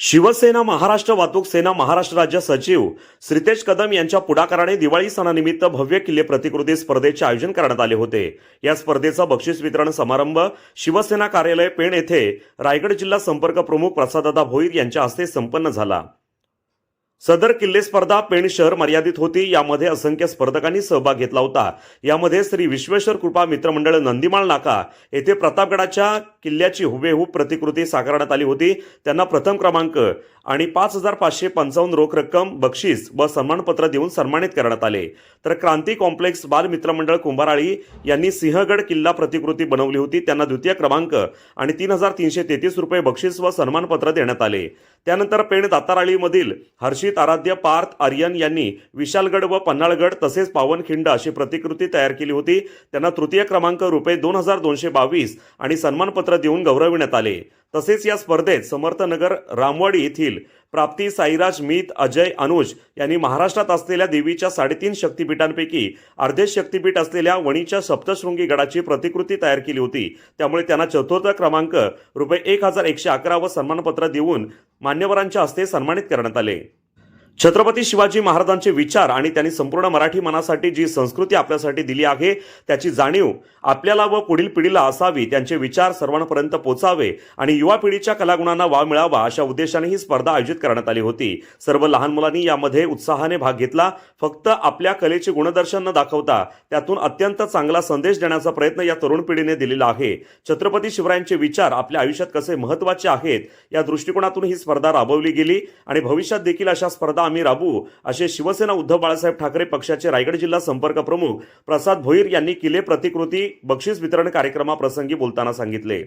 शिवसेना महाराष्ट्र वाहतूक सेना महाराष्ट्र राज्य सचिव श्रीतेश कदम यांच्या पुढाकाराने दिवाळी सणानिमित्त भव्य किल्ले प्रतिकृती स्पर्धेचे आयोजन करण्यात आले होते. या स्पर्धेचा बक्षीस वितरण समारंभ शिवसेना कार्यालय पेण येथे रायगड जिल्हा संपर्क प्रमुख प्रसाददा भोईर यांच्या हस्ते संपन्न झाला. सदर किल्ले स्पर्धा पेण शहर मर्यादित होती. यामध्ये असंख्य स्पर्धकांनी सहभाग घेतला होता. यामध्ये श्री विश्वेश्वर कृपा मित्रमंडळ नंदीमाळ नाका येथे प्रतापगडाच्या किल्ल्याची हुबेहूब प्रतिकृती साकारण्यात आली होती. त्यांना प्रथम क्रमांक आणि पाच हजार पाचशे पंचावन्न रोख रक्कम बक्षीस व सन्मानपत्र देऊन सन्मानित करण्यात आले. तर क्रांती कॉम्प्लेक्स बाल मित्रमंडळ कुंभाराळी यांनी सिंहगड किल्ला प्रतिकृती बनवली होती. त्यांना द्वितीय क्रमांक आणि तीन हजार तीनशे तेहतीस रुपये बक्षीस व सन्मानपत्र देण्यात आले. त्यानंतर पेण दाताराळीमधील हर्षित आराध्य पार्थ आर्यन यांनी विशालगड व पन्हाळगड तसेच पावनखिंड अशी प्रतिकृती तयार केली होती. त्यांना तृतीय क्रमांक रुपये दोन हजार दोनशे बावीस आणि सन्मानपत्र देऊन गौरविण्यात आले. तसेच या स्पर्धेत समर्थनगर रामवाडी येथील प्राप्ती साईराज मीत अजय अनुज यांनी महाराष्ट्रात असलेल्या देवीच्या साडेतीन शक्तिपीठांपैकी अर्धे शक्तिपीठ असलेल्या वणीच्या सप्तशृंगी गडाची प्रतिकृती तयार केली होती. त्यामुळे त्यांना चतुर्थ क्रमांक रुपये एक हजार एकशे अकरा व सन्मानपत्र देऊन मान्यवरांच्या हस्ते सन्मानित करण्यात आले. छत्रपती शिवाजी महाराजांचे विचार आणि त्यांनी संपूर्ण मराठी मनासाठी जी संस्कृती आपल्यासाठी दिली आहे त्याची जाणीव आपल्याला व पुढील पिढीला असावी त्यांचे विचार सर्वांपर्यंत पोचावे आणि युवा पिढीच्या कलागुणांना वाव मिळावा अशा उद्देशाने ही स्पर्धा आयोजित करण्यात आली होती. सर्व लहान मुलांनी यामध्ये उत्साहाने भाग घेतला. फक्त आपल्या कलेचे गुणदर्शन न दाखवता त्यातून अत्यंत चांगला संदेश देण्याचा प्रयत्न या तरुण पिढीने दिलेला आहे. छत्रपती शिवरायांचे विचार आपल्या आयुष्यात कसे महत्त्वाचे आहेत या दृष्टिकोनातून ही स्पर्धा राबवली गेली आणि भविष्यात देखील अशा स्पर्धा आम्ही राबवू असे शिवसेना उद्धव बाळासाहेब ठाकरे पक्षाचे रायगड जिल्हा संपर्क प्रमुख प्रसाद भोईर यांनी किले प्रतिकृती बक्षीस वितरण कार्यक्रमाप्रसंगी बोलताना सांगितले.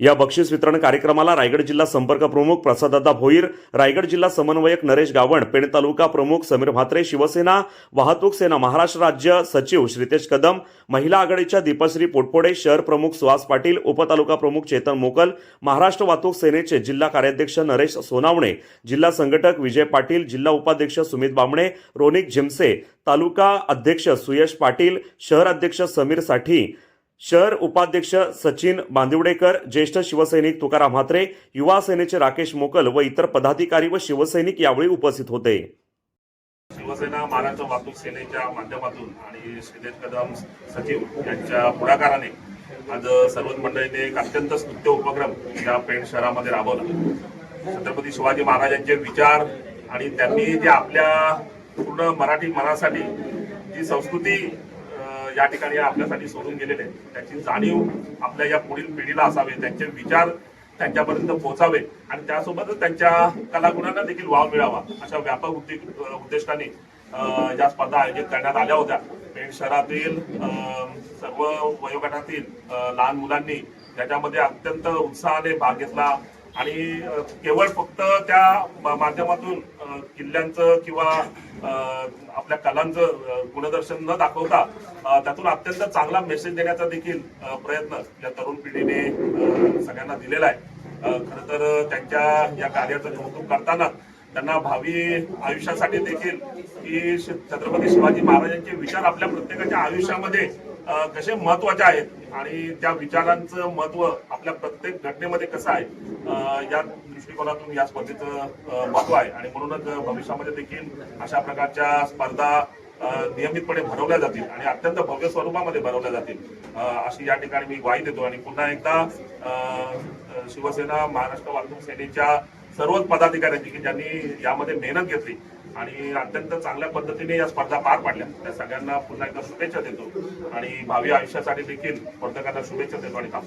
या बक्षीस वितरण कार्यक्रमाला रायगड जिल्हा संपर्क प्रमुख प्रसाददा भोईर रायगड जिल्हा समन्वयक नरेश गावण पेण तालुका प्रमुख समीर म्हात्रे शिवसेना वाहतूक सेना महाराष्ट्र राज्य सचिव श्रीतेश कदम महिला आघाडीच्या दीपश्री पोटपोडे शहर प्रमुख सुहास पाटील उपतालुका प्रमुख चेतन मोकल महाराष्ट्र वाहतूक सेनेचे जिल्हा कार्याध्यक्ष नरेश सोनावणे जिल्हा संघटक विजय पाटील जिल्हा उपाध्यक्ष सुमित बामणे रोनिक झिमसे तालुका अध्यक्ष सुयश पाटील शहर अध्यक्ष समीरसाठी शहर उपाध्यक्ष सचिन बांदिवडेकर ज्येष्ठ शिवसैनिक तुकाराम म्हात्रे युवा सेनेचे राकेश मोकल व इतर पदाधिकारी व शिवसैनिक यावेळी उपस्थित होते. शिवसेना महाराष्ट्र वाहतूक सेनेच्या माध्यमातून आणि श्रीदेश कदम सचिव यांच्या पुढाकाराने आज सर्वच मंडळीने एक अत्यंत स्तुत्य उपक्रम या पेण शहरामध्ये राबवला. छत्रपती शिवाजी महाराजांचे विचार आणि त्यांनी जे आपल्या पूर्ण मराठी मनासाठी जी संस्कृती या ठिकाणी आपल्यासाठी सोडून गेलेले आहेत, त्याची जाणीव आपल्या या पुढील पिढीला असावे त्यांचे विचार त्यांच्यापर्यंत पोहोचावे आणि त्यासोबतच त्यांच्या कलागुणांना देखील वाव मिळावा अशा व्यापक उद्दे- उद्दिष्टाने ज्या या स्पर्धा आयोजित करण्यात आल्या होत्या. पेठ शहरातील सर्व वयोगटातील लहान मुलांनी त्याच्यामध्ये अत्यंत उत्साहाने भाग घेतला आणि केवळ फक्त त्या माध्यमातून किल्ल्यांचं किंवा आपल्या कलांचं गुणदर्शन न दाखवता त्यातून अत्यंत चांगला मेसेज देण्याचा देखील प्रयत्न या तरुण पिढीने सगळ्यांना दिलेला आहे. अं, खरं तर त्यांच्या या कार्याचं कौतुक करताना त्यांना भावी आयुष्यासाठी देखील की श- छत्रपती शिवाजी महाराजांचे विचार आपल्या प्रत्येकाच्या आयुष्यामध्ये कसे महत्त्वाचे आहेत आणि त्या विचारांचं महत्त्व आपल्या प्रत्येक घटनेमध्ये कसं आहे या दृष्टिकोनातून या स्पर्धेचं महत्त्व आहे. आणि म्हणूनच भविष्यामध्ये देखील अशा प्रकारच्या स्पर्धा नियमितपणे भरवल्या जातील आणि अत्यंत भव्य स्वरूपामध्ये भरवल्या जातील. अशी या ठिकाणी मी ग्वाही देतो. आणि पुन्हा एकदा शिवसेना महाराष्ट्र वाहतूक सेनेच्या सर्वच पदाधिकाऱ्यांची की ज्यांनी यामध्ये मेहनत घेतली आणि अत्यंत चांगल्या पद्धतीने या स्पर्धा पार पाडल्या. त्या सगळ्यांना पुन्हा एकदा शुभेच्छा देतो. आणि भावी आयुष्यासाठी देखील स्पर्धकांना शुभेच्छा देतो आणि काम